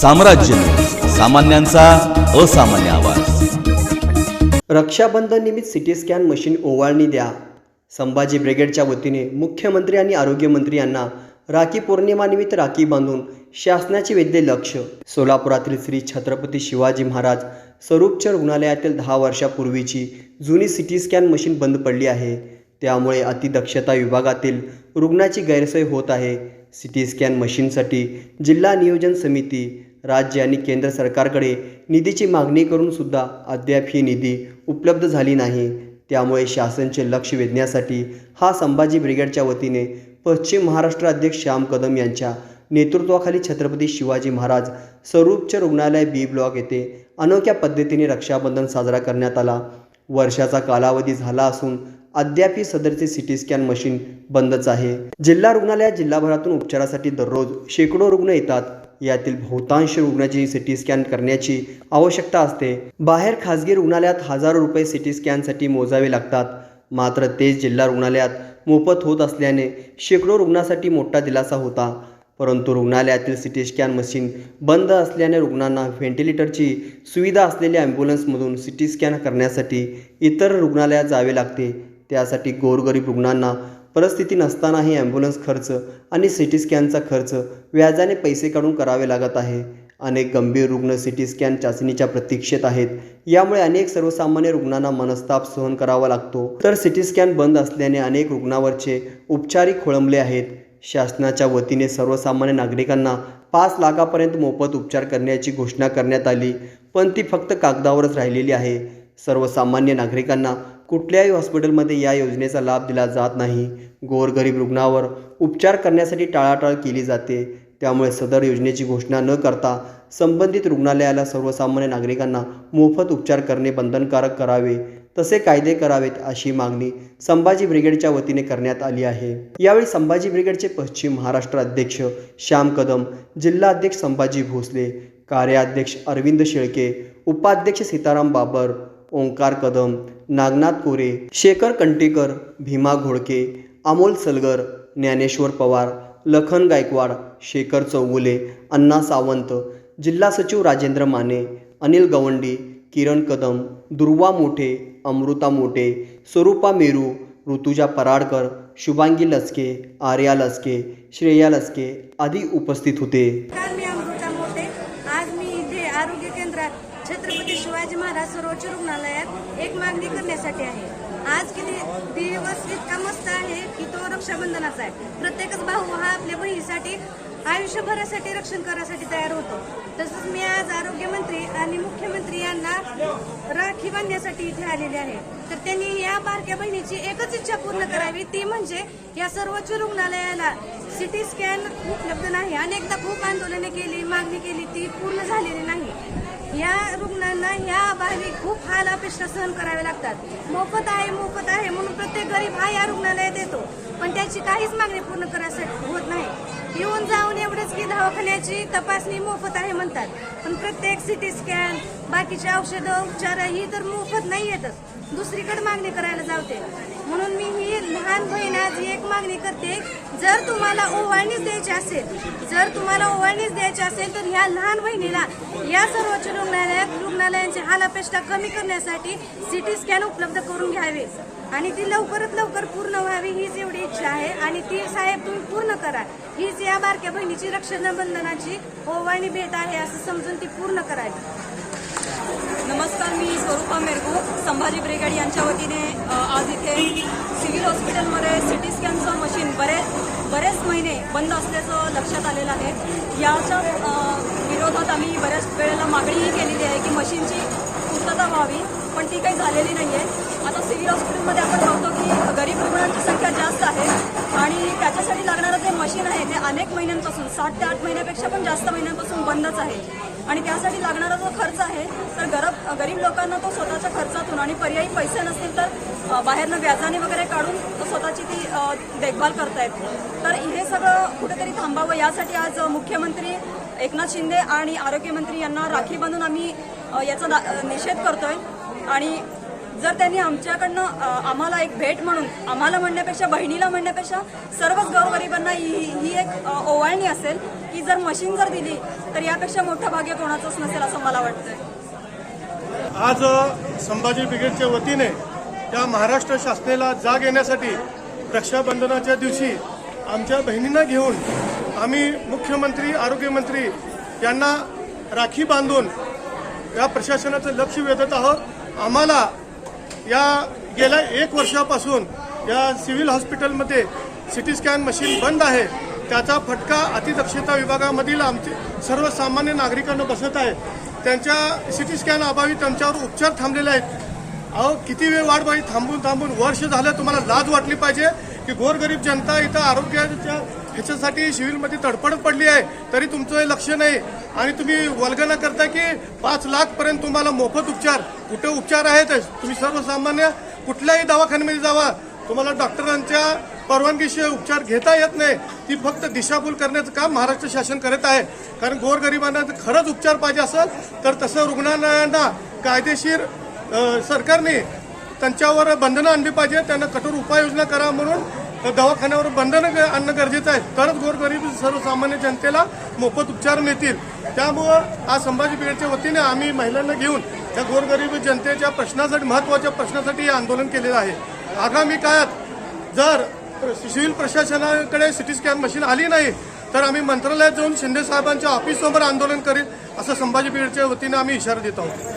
साम्राज्य सामान्यांचा असामान्य आवाज. रक्षाबंधन निमित्त सिटी स्कॅन मशीन ओवाळणी द्या. संभाजी ब्रिगेडच्या वतीने मुख्यमंत्री आणि आरोग्यमंत्री यांना राखी पौर्णिमानिमित्त राखी बांधून शासनाचे वेधले लक्ष. सोलापुरातील श्री छत्रपती शिवाजी महाराज स्वरूपच्या रुग्णालयातील दहा वर्षापूर्वीची जुनी सिटी स्कॅन मशीन बंद पडली आहे. त्यामुळे अतिदक्षता विभागातील रुग्णाची गैरसोय होत आहे. सिटी स्कॅन मशीनसाठी जिल्हा नियोजन समिती राज्य आणि केंद्र सरकारकडे निधीची मागणी करून सुद्धा अद्याप ही निधी उपलब्ध झाली नाही. त्यामुळे शासनचे लक्ष वेधण्यासाठी हा संभाजी ब्रिगेडच्या वतीने पश्चिम महाराष्ट्र अध्यक्ष श्याम कदम यांच्या नेतृत्वाखाली छत्रपती शिवाजी महाराज स्वरूपचे रुग्णालय बी ब्लॉक येथे अनोख्या पद्धतीने रक्षाबंधन साजरा करण्यात आला. वर्षाचा कालावधी झाला असून अद्याप ही सदरचे सिटी स्कॅन मशीन बंदच आहे. जिल्हा रुग्णालयात जिल्हाभरातून उपचारासाठी दररोज शेकडो रुग्ण येतात. यातील बहुतांश रुग्णाची सिटी स्कॅन करण्याची आवश्यकता असते. बाहेर खासगी रुग्णालयात हजारो रुपये सिटी स्कॅनसाठी मोजावे लागतात. मात्र तेच जिल्हा रुग्णालयात मोफत होत असल्याने शेकडो रुग्णासाठी मोठा दिलासा होता. परंतु रुग्णालयातील सिटी स्कॅन मशीन बंद असल्याने रुग्णांना व्हेंटिलेटरची सुविधा असलेल्या ॲम्ब्युलन्समधून सी टी स्कॅन करण्यासाठी इतर रुग्णालयात जावे लागते. त्यासाठी गोरगरीब रुग्णांना परिस्थिती नसतानाही ॲम्ब्युलन्स खर्च आणि सिटी स्कॅनचा खर्च व्याजाने पैसे काढून करावे लागत आहे. अनेक गंभीर रुग्ण सिटी स्कॅन चाचणीच्या प्रतीक्षेत आहेत. यामुळे अनेक सर्वसामान्य रुग्णांना मनस्ताप सहन करावा लागतो. तर सिटी स्कॅन बंद असल्याने अनेक रुग्णावरचे उपचारही खोळंबले आहेत. शासनाच्या वतीने सर्वसामान्य नागरिकांना पाच लाखापर्यंत मोफत उपचार करण्याची घोषणा करण्यात आली पण ती फक्त कागदावरच राहिलेली आहे. सर्वसामान्य नागरिकांना कुठल्याही हॉस्पिटलमध्ये या योजनेचा लाभ दिला जात नाही. गोरगरीब रुग्णावर उपचार करण्यासाठी टाळाटाळ केली जाते. त्यामुळे सदर योजनेची घोषणा न करता संबंधित रुग्णालयाला सर्वसामान्य नागरिकांना मोफत उपचार करणे बंधनकारक करावे तसे कायदे करावेत अशी मागणी संभाजी ब्रिगेडच्या वतीने करण्यात आली आहे. यावेळी संभाजी ब्रिगेडचे पश्चिम महाराष्ट्र अध्यक्ष श्याम कदम जिल्हाध्यक्ष संभाजी भोसले कार्याध्यक्ष अरविंद शेळके उपाध्यक्ष सीताराम बाबर ओंकार कदम नागनाथ कोरे शेखर कंटेकर भीमा घोडके अमोल सलगर ज्ञानेश्वर पवार लखन गायकवाड शेखर चौगुले अण्णा सावंत जिल्हा सचिव राजेंद्र माने अनिल गवंडी किरण कदम दुर्वा मोठे अमृता मोठे स्वरूपा मेरू ऋतुजा पराडकर शुभांगी लसके आर्या लसके श्रेया लसके आदी उपस्थित होते काल मी अमृता मोठे आज मी इथे आरोग्य केंद्रात छत्रपती शिवाजी महाराज रुग्णालयात एक मागणी करण्यासाठी आहे. आज किती दिवस इतका मस्त आहे की तो रक्षाबंधनाचा आहे. प्रत्येकच भाऊ हा आपल्या बहिणीसाठी आयुष्यभरासाठी रक्षण करण्यासाठी तयार होतो. तसंच मी आज आरोग्यमंत्री आणि मुख्यमंत्री यांना राखी बांधण्यासाठी इथे आलेले आहे. तर त्यांनी या बारक्या बहिणीची एकच इच्छा पूर्ण करावी ती म्हणजे या सर्वोच्च रुग्णालयाला सिटी स्कॅन उपलब्ध नाही. अनेकदा खूप आंदोलने केली मागणी केली ती पूर्ण झालेली रुग्णांना या अभावी खूप हाल अपेक्षा सहन करावे लागतात. मोफत आहे मोफत आहे म्हणून प्रत्येक गरीब हा या रुग्णालयात येतो. पण त्याची काहीच मागणी पूर्ण करायसाठी होत नाही. येऊन जाऊन एवढंच की दवाखान्याची तपासणी मोफत आहे म्हणतात. पण प्रत्येक सिटी स्कॅन बाकीचे औषधं उपचार ही तर मोफत नाही येतच. दुसरीकडे मागणी करायला जावते. म्हणून मी ही लहान बहीण आज एक मागणी करते जर तुम्हाला ओवाळणीच द्यायची असेल जर तुम्हाला ओवाळणीच द्यायची असेल तर ह्या लहान बहिणीला या सर्वोच्च रुग्णालयात रुग्णालयांची हालापेष्टा कमी करण्यासाठी सिटी स्कॅन उपलब्ध करून घ्यावे. आणि ती लवकरात लवकर पूर्ण व्हावी हीच एवढी इच्छा आहे. आणि ती साहेब तुम्ही पूर्ण करा. हीच या बारक्या बहिणीची रक्षाबंधनाची ओवाळणी भेट आहे असं समजून ती पूर्ण करावी. नमस्कार मी स्वरूपा मेरगू संभाजी ब्रिगेड यांच्या वतीने आज इथे सिव्हिल हॉस्पिटलमध्ये सिटी स्कॅनचं मशीन बरेच बरेच महिने बंद असल्याचं लक्षात आलेलं आहे. याच्या विरोधात आम्ही बऱ्याच वेळेला मागणीही केलेली आहे की मशीनची पूर्तता व्हावी पण ती काही झालेली नाही आहे आता सिव्हिल हॉस्पिटलमध्ये आपण बघतो की गरीब रुग्णांची संख्या जास्त आहे आणि त्याच्यासाठी लागणारं जे मशीन आहे ते अनेक महिन्यांपासून सात ते आठ महिन्यापेक्षा पण जास्त महिन्यांपासून बंदच आहे. आणि त्यासाठी लागणारा जो खर्च आहे तर गरब गरीब लोकांना तो स्वतःच्या खर्चातून आणि पर्यायी पैसे नसतील तर बाहेरनं व्याजाने वगैरे काढून तो स्वतःची ती देखभाल करतायत. तर हे सगळं कुठेतरी थांबावं यासाठी आज मुख्यमंत्री एकनाथ शिंदे आणि आरोग्यमंत्री यांना राखी बांधून आम्ही याचा दा- निषेध करतोय. आणि जर त्यांनी आमच्याकडनं आम्हाला एक भेट म्हणून आम्हाला म्हणण्यापेक्षा बहिणीला म्हणण्यापेक्षा सर्वच गौरगरिबांना ही ही एक ओवाळणी असेल की जर मशीन जर दिली तर यापेक्षा मोठं भाग्य कोणाचंच नसेल असं मला वाटतंय. आज संभाजी ब्रिगेडच्या वतीने त्या महाराष्ट्र शासनाला जाग येण्यासाठी रक्षाबंधनाच्या दिवशी आमच्या बहिणींना घेऊन आम्ही मुख्यमंत्री आरोग्यमंत्री यांना राखी बांधून या प्रशासनाचं लक्ष वेधत आहोत. आम्हाला या गेल्या एक वर्षापासून या सिव्हिल हॉस्पिटलमध्ये सिटी स्कॅन मशीन बंद आहे. त्याचा फटका अतिदक्षता विभागामधील आमचे सर्वसामान्य नागरिकांना बसत आहे. त्यांच्या सिटी स्कॅन अभावी त्यांच्यावर उपचार थांबलेले आहेत. अहो किती वेळ वाट पाहिजे थांबून थांबून? वर्ष झालं तुम्हाला लाज वाटली पाहिजे की गोरगरीब जनता इथं आरोग्याच्या ह्याच्यासाठी शिविरमध्ये तडफड पडली आहे. तरी तुमचं हे लक्ष नाही. आणि तुम्ही वल्गना करता की पाच लाखपर्यंत तुम्हाला मोफत उपचार. कुठे उपचार आहेत? तुम्ही सर्वसामान्य कुठल्याही दवाखान्यामध्ये जावा. तुम्हाला डॉक्टरांच्या परवानगीशिवाय उपचार घेता येत नाही. ती फक्त दिशाभूल करण्याचं काम महाराष्ट्र शासन करत आहे. कारण गोरगरिबांना खरंच उपचार पाहिजे असेल तर तसं रुग्णालयांना कायदेशीर सरकारने त्यांच्यावर बंधनं आणली पाहिजे त्यांना कठोर उपाययोजना करा म्हणून तर दवाखान्यावर बंधनं आणणं गरजेचं आहे. तरच गोरगरीब सर्वसामान्य जनतेला मोफत उपचार मिळतील. त्यामुळं आज संभाजी ब्रिगेडच्या वतीने आम्ही महिलांना घेऊन त्या गोरगरीब जनतेच्या प्रश्नासाठी महत्त्वाच्या प्रश्नासाठी हे आंदोलन केलेलं आहे. आगामी काळात जर सिव्हिल प्रशासनाकडे सिटी स्कॅन मशीन आली नाही तर आम्ही मंत्रालयात जाऊन शिंदे साहेबांच्या ऑफिससमोर आंदोलन करील असं संभाजी ब्रिगेडच्या वतीने आम्ही इशारा देत आहोत.